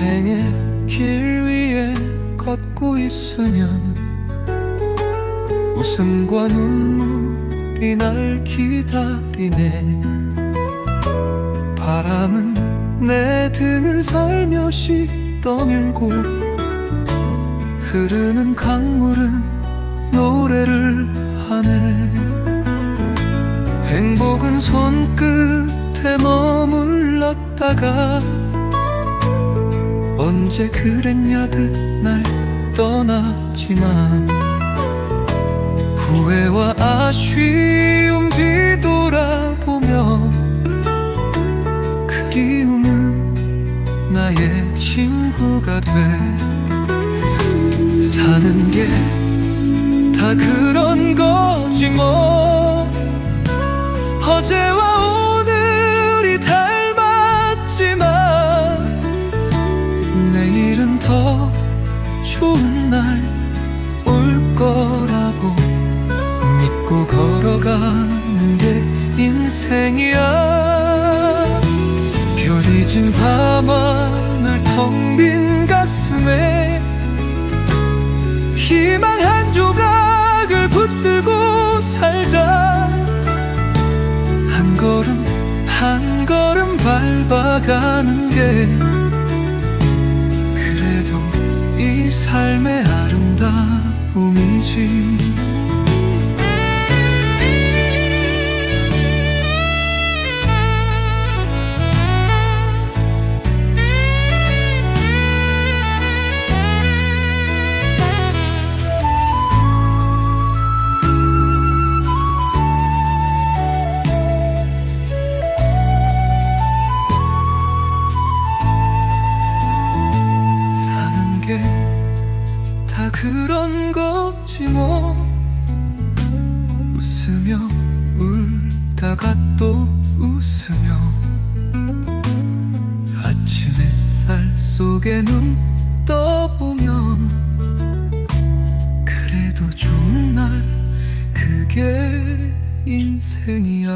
인생의 길 위에 걷고 있으면 웃음과 눈물이 날 기다리네. 바람은 내 등을 살며시 떠밀고 흐르는 강물은 노래를 하네. 행복은 손끝에 머물렀다가 언제 그랬냐듯 날 떠나지만 후회와 아쉬움 뒤돌아보며 그리움은 나의 친구가 돼. 사는 게 다 그런 거지 뭐 가는 게 인생이야. 별이 진 밤하늘 텅 빈 가슴에 희망 한 조각을 붙들고 살자. 한 걸음 한 걸음 밟아가는 게 그래도 이 삶의 아름다움이지 그런 거지 뭐. 웃으며 울다가 또 웃으며 아침 햇살 속에 눈 떠보면 그래도 좋은 날 그게 인생이야